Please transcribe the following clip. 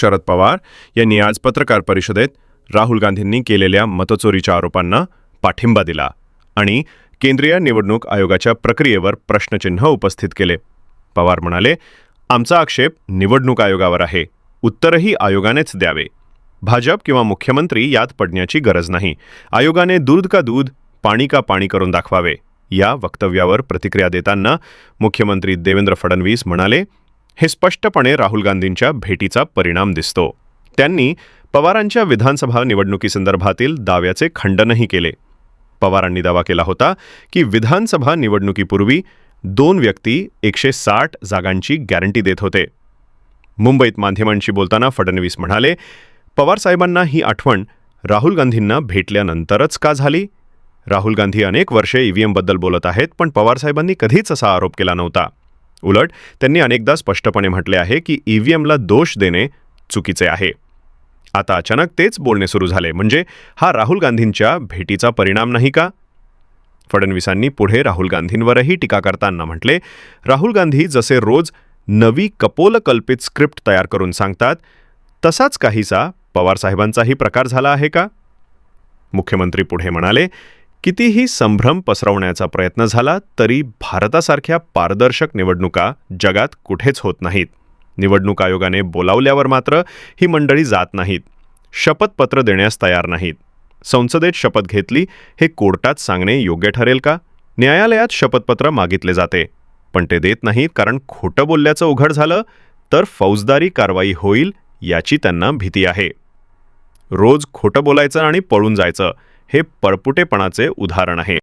शरद पवार यांनी आज पत्रकार परिषदेत राहुल गांधींनी केलेल्या मतचोरीच्या आरोपांना पाठिंबा दिला आणि केंद्रीय निवडणूक आयोगाच्या प्रक्रियेवर प्रश्नचिन्ह उपस्थित केले. पवार म्हणाले आमचा आक्षेप निवडणूक आयोगावर आहे. उत्तरही आयोगानेच द्यावे. भाजप किंवा मुख्यमंत्री यात पडण्याची गरज नाही. आयोगाने दूध का दूध पाणी का पाणी करून दाखवावे. या वक्तव्यावर प्रतिक्रिया देताना मुख्यमंत्री देवेंद्र फडणवीस म्हणाले हे स्पष्टपणे राहुल गांधींच्या भेटीचा परिणाम दिसतो. त्यांनी पवारांच्या विधानसभा निवडणुकीसंदर्भातील दाव्याचे खंडनही केले. पवारांनी दावा केला होता की विधानसभा निवडणुकीपूर्वी दोन व्यक्ती एकशे साठ जागांची गॅरंटी देत होते. मुंबईत माध्यमांशी बोलताना फडणवीस म्हणाले पवारसाहेबांना ही आठवण राहुल गांधींना भेटल्यानंतरच का झाली? राहुल गांधी अनेक वर्षे ईव्हीएमबद्दल बोलत आहेत पण पवारसाहेबांनी कधीच असा आरोप केला नव्हता. उलट त्यांनी अनेकदा स्पष्टपणे म्हटले आहे की ईव्हीएमला दोष देणे चुकीचे आहे. आता अचानक तेच बोलणे सुरू झाले म्हणजे हा राहुल गांधींच्या भेटीचा परिणाम नाही का? फडणवीसांनी पुढे राहुल गांधींवरही टीका करताना म्हटले राहुल गांधी जसे रोज नवी कपोलकल्पित स्क्रिप्ट तयार करून सांगतात तसाच काहीसा पवारसाहेबांचाही प्रकार झाला आहे का? मुख्यमंत्री पुढे म्हणाले कितीही संभ्रम पसरवण्याचा प्रयत्न झाला तरी भारतासारख्या पारदर्शक निवडणुका जगात कुठेच होत नाहीत. निवडणूक आयोगाने बोलावल्यावर मात्र ही मंडळी जात नाहीत. शपथपत्र देण्यास तयार नाहीत. संसदेत शपथ घेतली हे कोर्टात सांगणे योग्य ठरेल का? न्यायालयात शपथपत्र मागितले जाते. पण ते देत नाहीत कारण खोटं बोलल्याचं उघड झालं तर फौजदारी कारवाई होईल याची त्यांना भीती आहे. रोज खोटं बोलायचं आणि पळून जायचं हे पळपुटेपणाचे उदाहरण आहे.